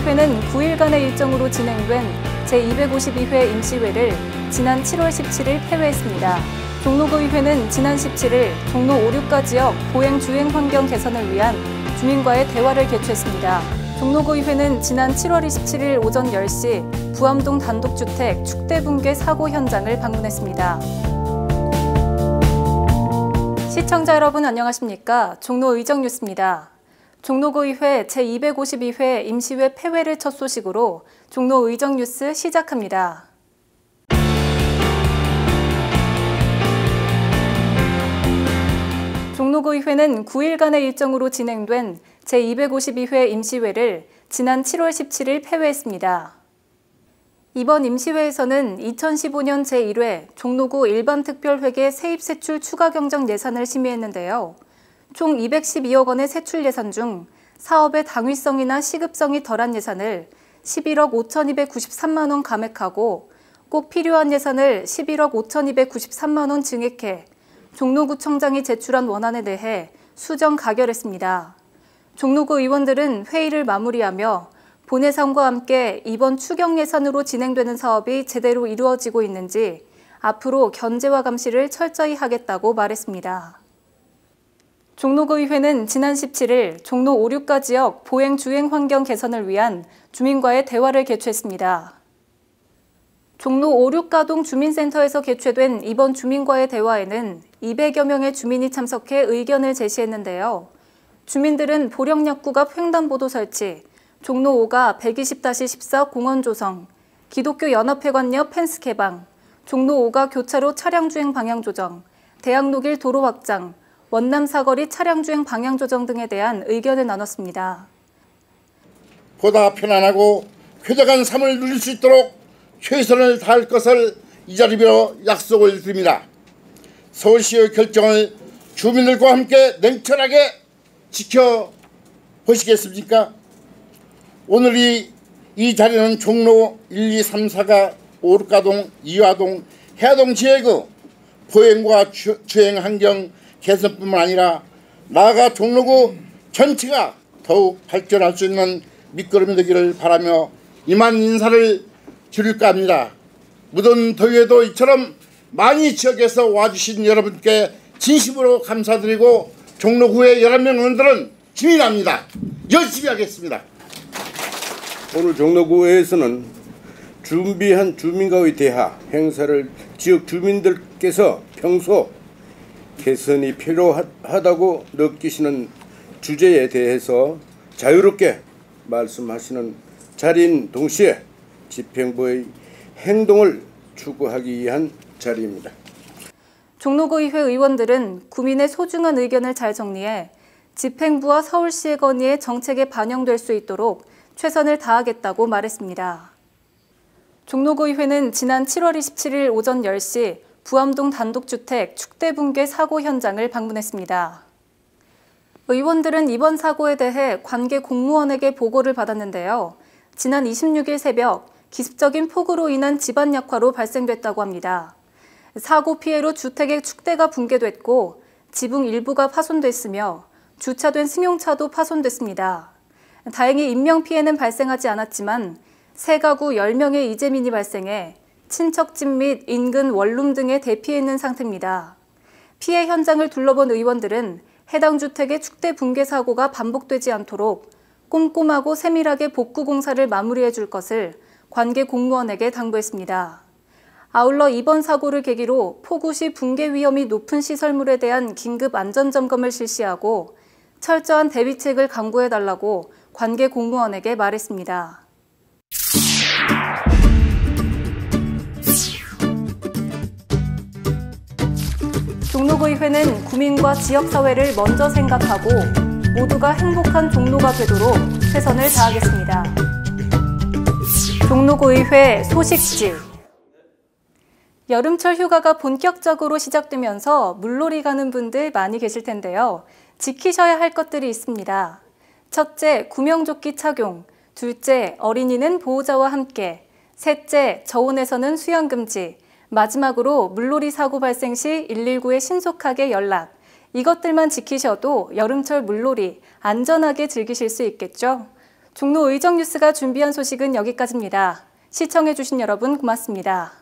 종로구의회는 9일간의 일정으로 진행된 제252회 임시회를 지난 7월 17일 폐회했습니다. 종로구의회는 지난 17일 종로 5, 6가 지역 보행 주행 환경 개선을 위한 주민과의 대화를 개최했습니다. 종로구의회는 지난 7월 27일 오전 10시 부암동 단독주택 축대 붕괴 사고 현장을 방문했습니다. 시청자 여러분 안녕하십니까? 종로 의정 뉴스입니다. 종로구의회 제252회 임시회 폐회를 첫 소식으로 종로 의정 뉴스 시작합니다. 종로구의회는 9일간의 일정으로 진행된 제252회 임시회를 지난 7월 17일 폐회했습니다. 이번 임시회에서는 2015년 제1회 종로구 일반특별회계 세입세출 추가경정 예산을 심의했는데요. 총 212억 원의 세출 예산 중 사업의 당위성이나 시급성이 덜한 예산을 11억 5,293만 원 감액하고 꼭 필요한 예산을 11억 5,293만 원 증액해 종로구청장이 제출한 원안에 대해 수정 가결했습니다. 종로구 의원들은 회의를 마무리하며 본예산과 함께 이번 추경 예산으로 진행되는 사업이 제대로 이루어지고 있는지 앞으로 견제와 감시를 철저히 하겠다고 말했습니다. 종로구의회는 지난 17일 종로 5, 6가 지역 보행 주행 환경 개선을 위한 주민과의 대화를 개최했습니다. 종로 5, 6가동 주민센터에서 개최된 이번 주민과의 대화에는 200여 명의 주민이 참석해 의견을 제시했는데요. 주민들은 앞 횡단보도 설치, 종로 5가 120-14 공원 조성, 기독교 연합회관 옆 펜스 개방, 종로 5가 교차로 차량 주행 방향 조정, 대학로길 도로 확장, 원남 사거리 차량 주행 방향 조정 등에 대한 의견을 나눴습니다. 보다 편안하고 쾌적한 삶을 누릴 수 있도록 최선을 다할 것을 이 자리로 약속을 드립니다. 서울시의 결정을 주민들과 함께 냉철하게 지켜보시겠습니까? 오늘 이 이 자리는 종로 1, 2, 3, 4가 오르가동, 이화동, 해동 지역의 보행과 주, 주행 환경 개선뿐만 아니라 나아가 종로구 전체가 더욱 발전할 수 있는 밑거름이 되기를 바라며 이만 인사를 드릴까 합니다. 무더운 더위에도 이처럼 많이 지역에서 와주신 여러분께 진심으로 감사드리고 종로구의 11명 의원들은 힘이 납니다. 열심히 하겠습니다. 오늘 종로구에서는 준비한 주민과의 대화 행사를 지역 주민들께서 평소 개선이 필요하다고 느끼시는 주제에 대해서 자유롭게 말씀하시는 자리인 동시에 집행부의 행동을 추구하기 위한 자리입니다. 종로구의회 의원들은 구민의 소중한 의견을 잘 정리해 집행부와 서울시의 건의에 정책에 반영될 수 있도록 최선을 다하겠다고 말했습니다. 종로구의회는 지난 7월 27일 오전 10시 부암동 단독주택 축대 붕괴 사고 현장을 방문했습니다. 의원들은 이번 사고에 대해 관계 공무원에게 보고를 받았는데요. 지난 26일 새벽 기습적인 폭우로 인한 집안 약화로 발생됐다고 합니다. 사고 피해로 주택의 축대가 붕괴됐고 지붕 일부가 파손됐으며 주차된 승용차도 파손됐습니다. 다행히 인명피해는 발생하지 않았지만 세 가구 10명의 이재민이 발생해 친척집 및 인근 원룸 등에 대피해 있는 상태입니다. 피해 현장을 둘러본 의원들은 해당 주택의 축대 붕괴 사고가 반복되지 않도록 꼼꼼하고 세밀하게 복구 공사를 마무리해 줄 것을 관계 공무원에게 당부했습니다. 아울러 이번 사고를 계기로 폭우 시 붕괴 위험이 높은 시설물에 대한 긴급 안전 점검을 실시하고 철저한 대비책을 강구해 달라고 관계 공무원에게 말했습니다. 종로구의회는 구민과 지역사회를 먼저 생각하고 모두가 행복한 종로가 되도록 최선을 다하겠습니다. 종로구의회 소식지 여름철 휴가가 본격적으로 시작되면서 물놀이 가는 분들 많이 계실 텐데요. 지키셔야 할 것들이 있습니다. 첫째, 구명조끼 착용. 둘째, 어린이는 보호자와 함께. 셋째, 저온에서는 수영 금지. 마지막으로 물놀이 사고 발생 시 119에 신속하게 연락. 이것들만 지키셔도 여름철 물놀이 안전하게 즐기실 수 있겠죠? 종로 의정뉴스가 준비한 소식은 여기까지입니다. 시청해주신 여러분 고맙습니다.